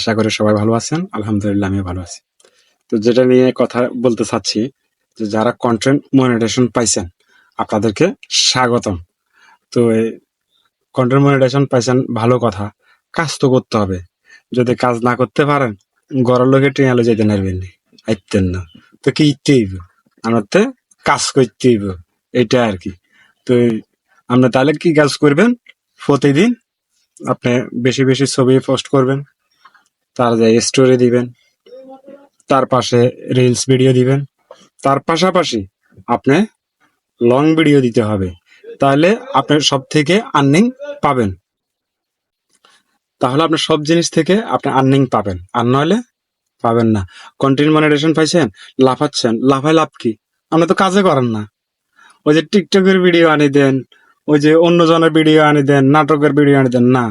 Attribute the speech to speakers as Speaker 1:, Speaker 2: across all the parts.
Speaker 1: আশা করি সবাই ভালো আছেন। আলহামদুলিল্লাহ, আমিও ভালো আছি। তো যেটা নিয়ে কথা বলতে চাচ্ছি, যে যারা কন্টেন্ট মনিটেশন পাইছেন, আপনাদেরকে স্বাগতম। তো কন্টেন্ট মনিটেশন পাইছেন, ভালো কথা। কাজ তো করতে হবে। যদি কাজ না করতে পারেন গড়ের লোকে টিয়ালে যেতে নারবেন আইতেন না। তো কি ইতে হইব? আমার তো কাজ করতে হইব এটা আর কি। তো আপনি তাহলে কি কাজ করবেন? প্রতিদিন আপনি বেশি বেশি ছবি পোস্ট করবেন। তার যে স্টোরি দিবেন, তার পাশে রিলস ভিডিও দিবেন, তার পাশাপাশি আপনি লং ভিডিও দিতে হবে। তাহলে আপনি সব থেকে আর্নিং পাবেন। তাহলে আপনার সব জিনিস থেকে আপনি আর্নিং পাবেন। আর নইলে পাবেন না। কন্টেন্ট মনিটেশন পাইছেন, লাফাচ্ছেন, লাফায় লাভ কি? আপনি তো কাজে করেন না। ওই যে টিকটকের ভিডিও আনি দেন, ওই যে অন্য জনের ভিডিও আনি দেন, নাটকের ভিডিও আনি দেন, না।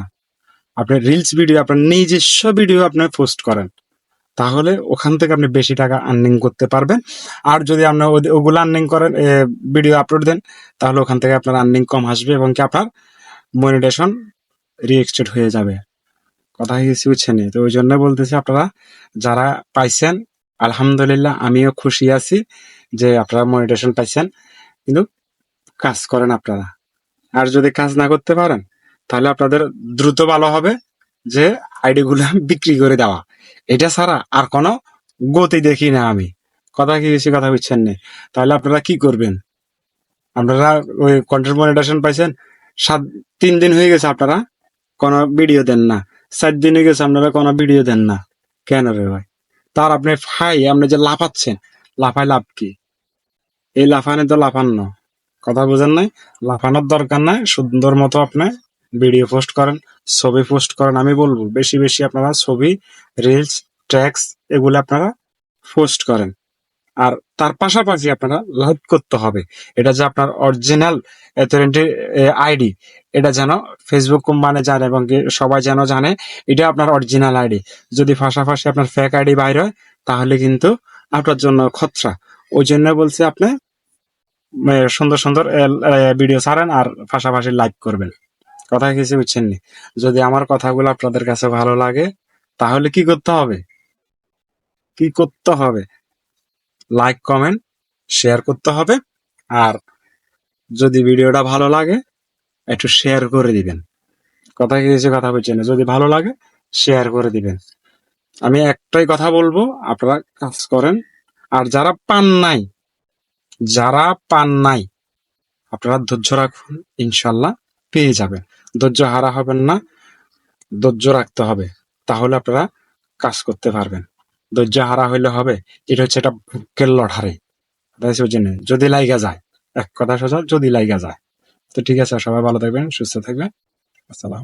Speaker 1: আপনি রিলস ভিডিও আপনার নিজস্ব ভিডিও আপনি পোস্ট করেন, তাহলে ওখান থেকে আপনি বেশি টাকা আর্নিং করতে পারবেন। আর যদি আপনি ওদ- ওগুলো আর্নিং করেন ভিডিও আপলোড দেন, তাহলে ওখান থেকে আপনার আর্নিং কম আসবে এবং কি আপনার মনিটেশন রিএক্সটেড হয়ে যাবে। কথা কিছু বুঝছেন তো ওই জন্য বলতেছি আপনারা, যারা পাইছেন, আলহামদুলিল্লাহ আমিও খুশি আছি যে আপনারা মনিটেশন পাইছেন, কিন্তু কাজ করেন আপনারা। আর যদি কাজ না করতে পারেন তাহলে আপনাদের দ্রুত ভালো হবে যে আইডি গুলা বিক্রি করে দেওয়া। এটা ছাড়া আর কোনো গতি দেখি না আমি। কথা কি বেশি কথা বুঝছেন না? তাহলে আপনারা কি করবেন? আপনারা ওই কন্টেন্ট মনিটেশন পাইছেন? সাত, তিন দিন হয়ে গেছে আপনারা কোনো ভিডিও দেন না। চার দিন হয়ে গেছে আপনারা কোনো ভিডিও দেন না। কেন রে ভাই? তার আপনি ফাই, আপনি যে লাফাচ্ছেন, লাফায় লাভ কি? এই লাফানে তো লাফান্ন কথা বুঝেন নাই? লাফানোর দরকার নাই, সুন্দর মতো আপনি ভিডিও পোস্ট করেন, ছবি পোস্ট করেন, আমি বলব বেশি বেশি আপনারা ছবি রিলস ট্র্যাক্স এগুলো আপনারা পোস্ট করেন। আর তার পাশাপাশি আপনারা লাইভ করতে হবে। এটা যে আপনার অরিজিনাল অথেন্টিক আইডি, এটা যেন ফেসবুক কোম্পানি জানে এবং সবাই যেন জানে, এটা আপনার অরিজিনাল আইডি। যদি পাশাপাশি আপনার ফেক আইডি বাইর হয়, তাহলে কিন্তু আপনার জন্য খতরা। ওই জন্য বলছি আপনি সুন্দর সুন্দর ভিডিও ছাড়েন আর পাশাপাশি লাইক করবেন। কথা কিছু বুঝছেন নি? যদি আমার কথাগুলো আপনাদের কাছে ভালো লাগে, তাহলে কি করতে হবে? কি করতে হবে? লাইক কমেন্ট শেয়ার করতে হবে। আর যদি ভিডিওটা ভালো লাগে, একটু শেয়ার করে দিবেন। কথা কিছু কথা বলছেন না। যদি ভালো লাগে শেয়ার করে দিবেন। আমি একটাই কথা বলব, আপনারা কাজ করেন। আর যারা পান নাই, যারা পান নাই, আপনারা ধৈর্য রাখুন, ইনশাল্লাহ পেয়ে যাবেন। ধৈর্য হারা হবেন না, ধৈর্য রাখতে হবে। তাহলে আপনারা কাজ করতে পারবেন। ধৈর্য হারা হইলে হবে, এটা হচ্ছে এটা ভুকের লড়ারে। যদি লাইগা যায়, এক কথা সোজা, যদি লাইগা যায়। তো ঠিক আছে, সবাই ভালো থাকবেন, সুস্থ থাকবেন। আসসালাম